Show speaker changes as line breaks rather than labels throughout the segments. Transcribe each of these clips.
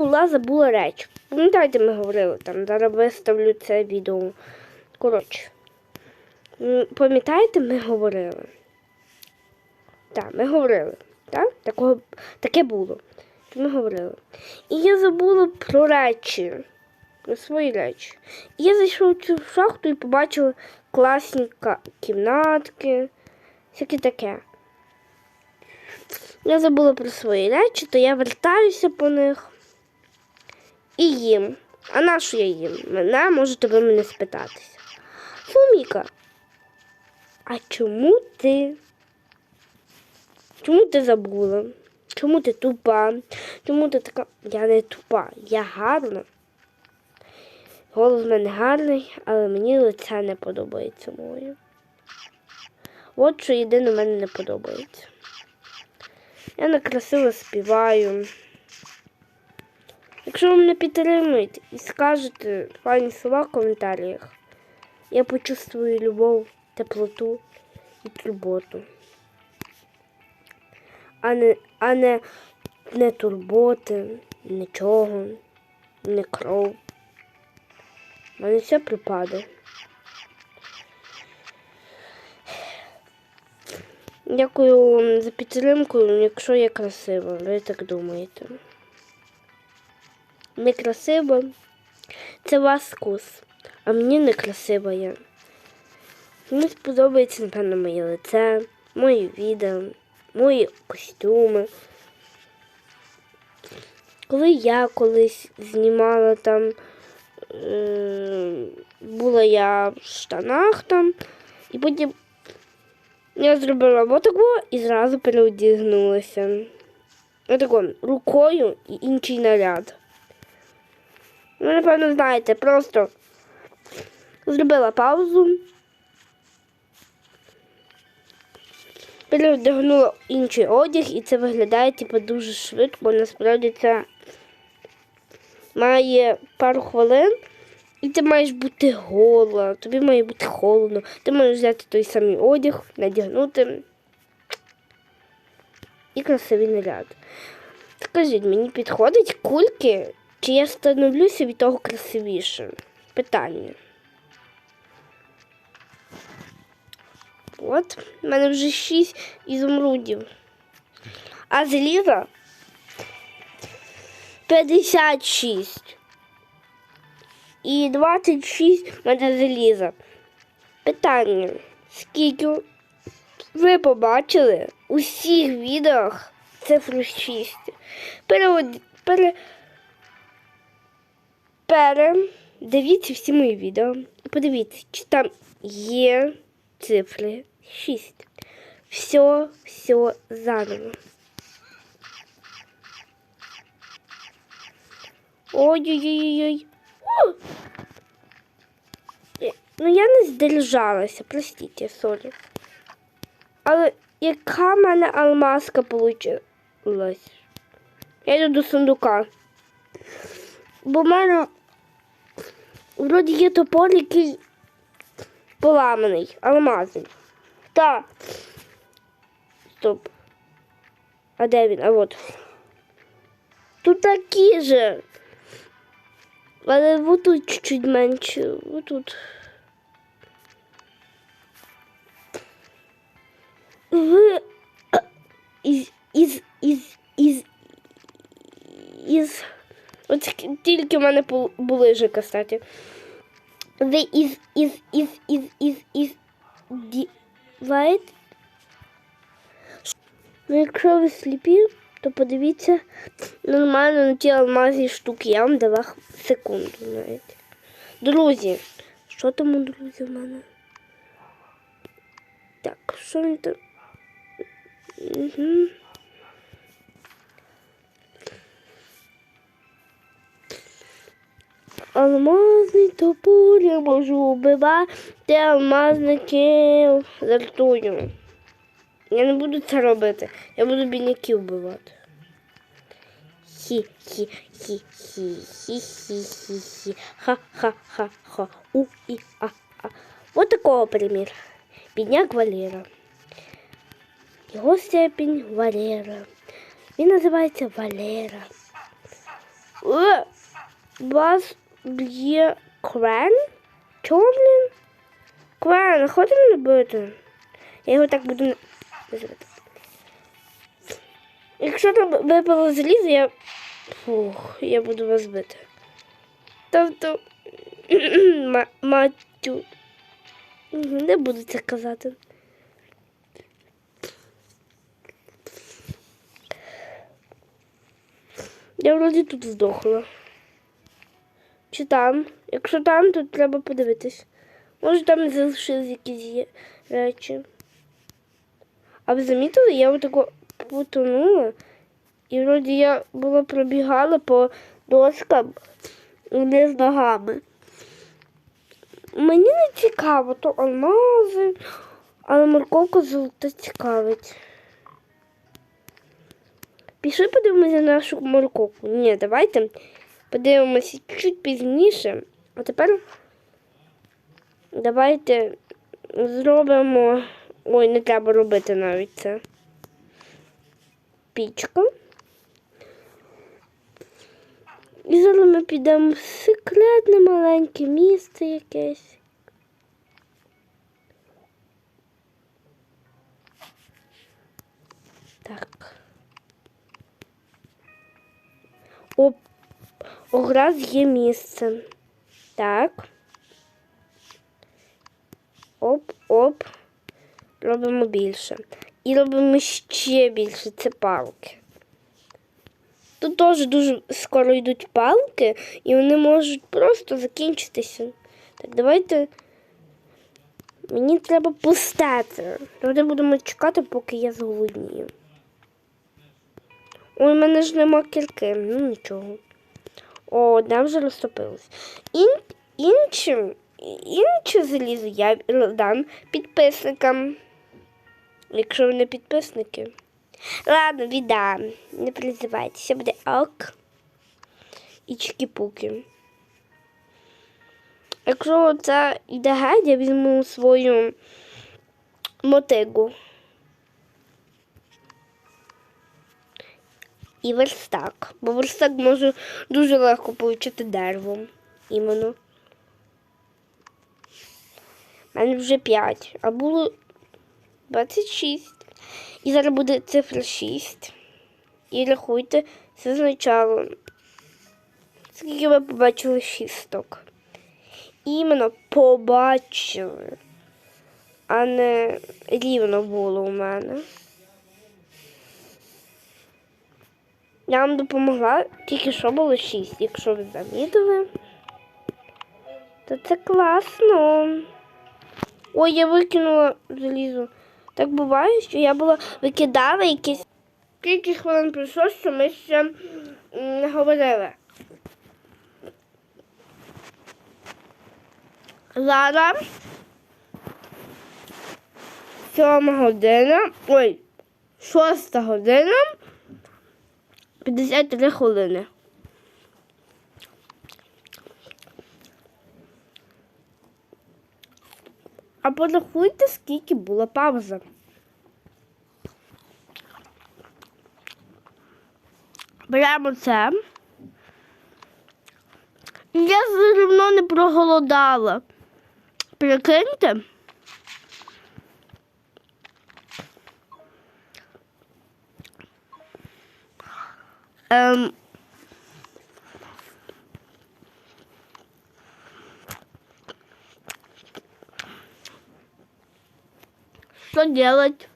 була забула реч. Пам'ятаєте, ми говорили там, зараз виставлю це відео. Коротше, пам'ятаєте, ми говорили? Так, ми говорили. Так? Такого, таке було. Ми говорили. І я забула про речі. Про свої речі. І я зайшла в цю шахту і побачила класні кімнатки, всяке таке. Я забула про свої речі, то я вертаюся по них і їм. А на що я їм? Мене можете ви мене спитатися. Фоміка, а чому ти? Чому ти забула? Чому ти тупа? Чому ти така? Я не тупа, я гарна. Голос в мене гарний, але мені лице не подобається моє. От що єдине в мене не подобається. Я некрасиво співаю. Якщо ви мене підтримуєте і скажете файні слова в коментарях, я почувствую любов, теплоту і турботу. А не, а не, не турботи, нічого, не кров. У мене все припаде. Дякую вам за підтримку, якщо я красива, ви так думаєте. Некрасива це ваш вкус, а мені не красива я. Мені сподобається, напевно, моє лице, мої відео, мої костюми. Коли я колись знімала там, е, була я в штанах там, і потім я зробила отаку і зразу переодягнулася. Отако рукою і інший наряд. Ви, напевно, знаєте, просто зробила паузу, переодягнула інший одяг, і це виглядає типу, дуже швидко. Насправді це має пару хвилин, і ти маєш бути гола, тобі має бути холодно. Ти можеш взяти той самий одяг, надягнути і красивий наряд. Скажіть, мені підходить кульки, чи я становлюся від того красивіше? Питання. От, в мене вже 6 ізумрудів. А заліза 56. І 26 в мене заліза. Питання. Скільки ви побачили у всіх відеох цифру 6? Перевод... Пере... Передивіться всі мої відео подивіться, чи там є цифри 6. Все, все заново. Ой-ой-ой-ой. Е, Ну, я не здержалася, простіть, сорі. Але яка в мене алмазка получилась? Я йду до сундука. Бо в мене вроді є топор, який поламаний, алмазний. Та. Стоп. А де він? А от. Тут такі же. Але вот тут чуть-чуть менше. Вот тут. Ви а, із із із із із От тільки- в мене бу- булижника, кстати. Ви із із із із із із діваєте? Ну, якщо ви сліпі, то подивіться нормально на ті алмазні штуки. Я вам дала секунду навіть. Друзі, що там у друзі в мене? Так, що він там? Угу. Алмазний топор я можу вбивати алмазників жартую. Я не буду це робити. Я буду бідняків вбивати. Хі-хі-хі-хі-хі-хі-хі. Ха-ха-ха-ха. У і а а. Вот такого примір. Бідняк Валера. Його степінь Валера. Він називається Валера. Е, Вас б'є крен? Чого, блін? Крен, ходи мене бити. Я його так буду називати. Якщо там випало залізо, я. Фух, я буду вас бити. Тобто. Матю. Не буду це казати. Я вроді тут здохла. Чи там? Якщо там, то треба подивитись. Може там залишились якісь речі. А ви замітили, я отако потонула. І вроді я була пробігала по доскам вниз ногами. Мені не цікаво, то алмази, але морковка золота цікавить. Пішли подивимося на нашу морковку. Ні, давайте подивимося чуть пізніше. А тепер давайте зробимо. Ой, не треба робити навіть це. Пічка. І зараз ми підемо в секретне маленьке місце якесь. Так. Оп, Ограз є місце. Так. Оп, оп. Робимо більше. І робимо ще більше. Це палки. Тут теж дуже скоро йдуть палки, і вони можуть просто закінчитися. Так, давайте. Мені треба пустати. Давайте будемо чекати, поки я зголоднію. Ой, у мене ж нема кірки, ну нічого. О, одна вже розтопилась. Ін, іншим, інше залізо я дам підписникам. Якщо вони підписники. Ладно, віддам. Не призивайтеся, буде ок. І чики-пуки. Якщо це йде геть, я візьму свою мотигу. І верстак. Бо верстак може дуже легко получити деревом. Іменно. У мене вже 5, а було 26. І зараз буде цифра 6. І рахуйте це спочатку. Скільки ви побачили шісток. Іменно побачили, а не рівно було у мене. Я вам допомогла, тільки що було 6, якщо ви замітили. То це класно. Ой, я викинула залізо. Так буває, що я була викидала якісь. Скільки хвилин пройшло, що ми ще не говорили. Зараз сьома година. Ой, шоста година. 53 хвилини. А порахуйте, скільки була пауза. Беремо це. Я все одно не проголодала. Прикиньте. Ем, что делать?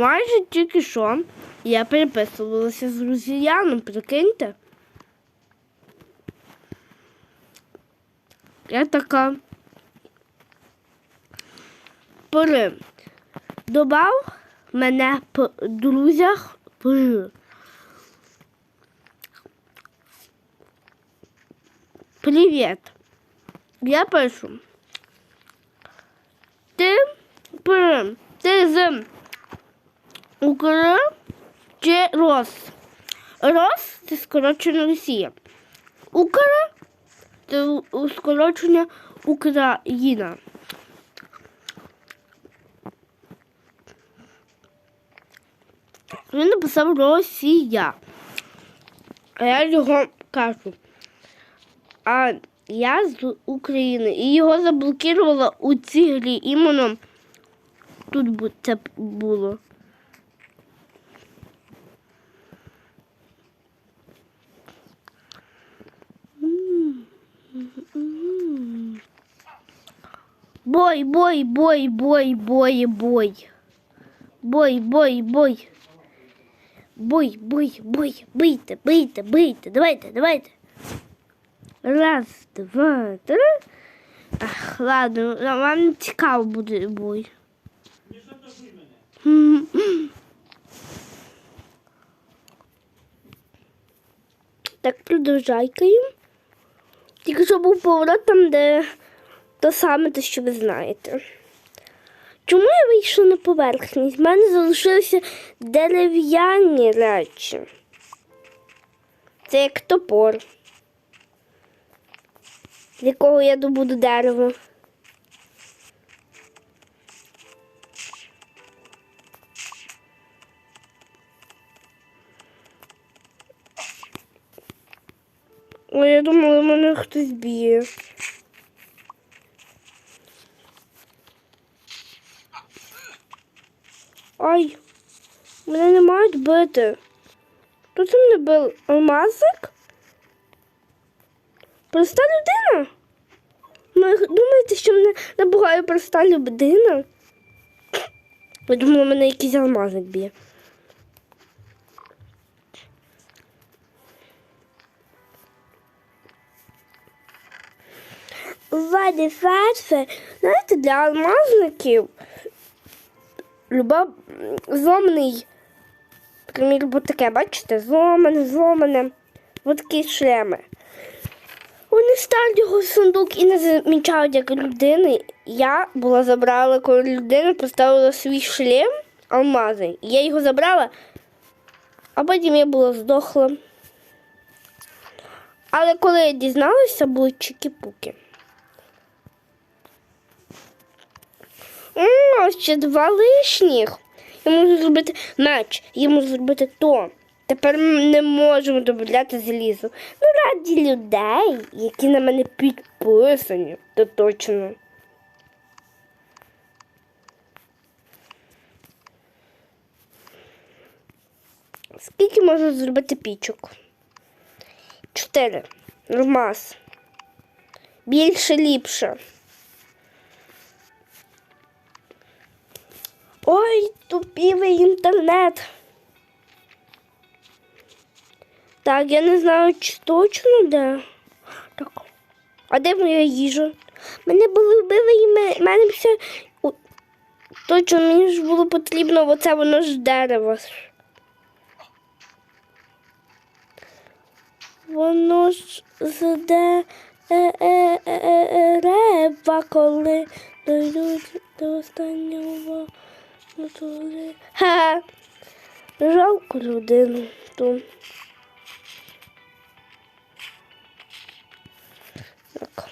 Майже тільки що я переписувалася з росіяном, прикиньте. Я така. Пори. Добав мене по друзях пожи. Привіт. Я пишу. Ти П. Ти з Укр чи Рос? Рос це скорочена Росія. Укр це скорочення Україна. Він написав Росія. А я його кажу. А я з України. І його заблокувала у цій грі. Іменно тут це було. Бой, бой, бой, бой, бой, бой. Бой, бой, бой. Бой, бой, бой, бийте, бийте, бийте, давайте, давайте. Раз, два, три. Ах, ладно, вам не цікаво буде бой. Так, продовжайкаємо. Тільки що був поворот там, де то саме те, що ви знаєте. Чому я вийшла на поверхність? В мене залишилися дерев'яні речі. Це як топор, з якого я добуду дерево. Ой, я думала, мене хтось б'є. Ай, мене не мають бити. Це мене бив? Алмазик? Проста людина? Ви думаєте, що мене набуває проста людина? Я думала, мене якийсь алмазик б'є. Ваді фетфе, знаєте, для алмазників люба зломаний, примір, бо таке, бачите, зломане, зломане, ось такі шлеми. Вони ставлять його в сундук і не замічають як людини. Я була забрала, коли людина поставила свій шлем алмази. Я його забрала, а потім я була здохла. Але коли я дізналася, були чики-пуки. О, ще два лишніх. Я можу зробити меч, я можу зробити то. Тепер ми не можемо додати залізо. Ну, раді людей, які на мене підписані, то точно. Скільки можна зробити пічок? Чотири. Нормас. Більше ліпше. Ой, тупівий інтернет. Так, я не знаю, чи точно де. Так. А де моя їжа? Мене були вбили і мене все. Точно, мені ж було потрібно оце воно ж дерево. Воно ж заде е, е, е, е, коли дойдуть до останнього. Ну, то ли- Ха. Жалко людину. То. Так.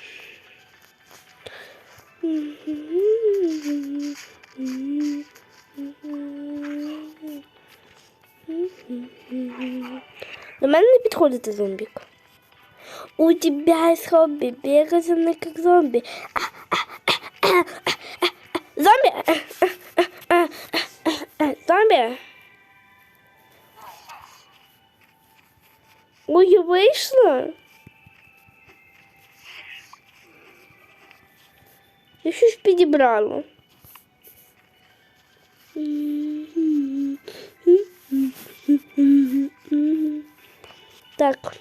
До мене не підходить зомбік. У тебя есть хобби бегать за мной как зомби. Зомби! Зомби! Ой, я вийшла. Я щось підібрала. Так.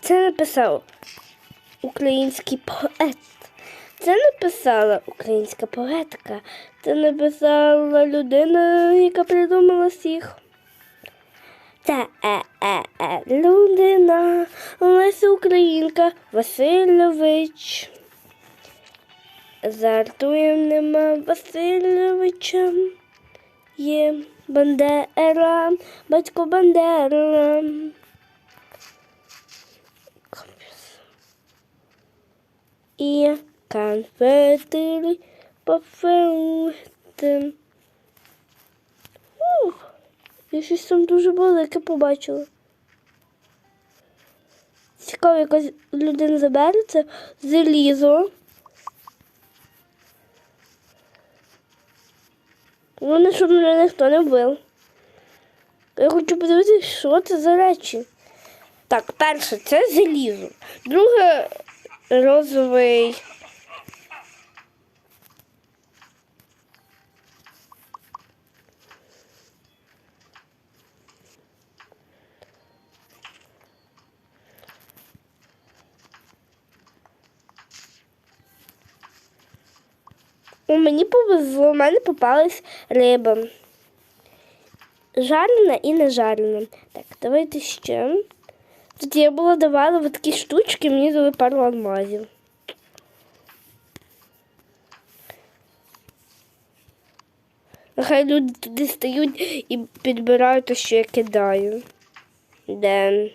Це написав український поет. Це написала українська поетка. Це написала людина, яка придумала всіх. Це е, е, е, людина, Леся Українка Васильович. Зартуєм нема Васильовича. Є Бандера, батько Бандера. І конфети пофеути. Ух, я щось там дуже велике побачила. Цікаво, якась людина забере це залізо. Вони щоб мене ніхто не вбив. Я хочу подивитися, що це за речі. Так, перше, це залізо. Друге розовий. У мені повезло, у мене попалась риба. Жарена і не жарена. Так, давайте ще. Тут я була давала от такі штучки, мені дали пару алмазів. Нехай люди туди стають і підбирають те, що я кидаю. Де?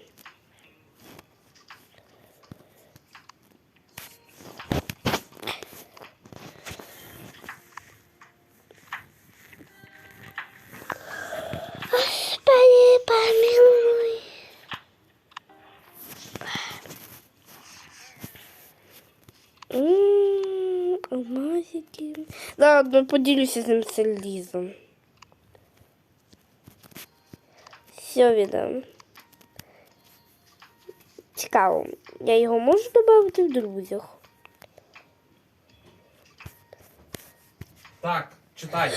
Ладно, поділюся з ним залізом. Все віддам. Цікаво. Я його можу додати в друзях.
Так, читай.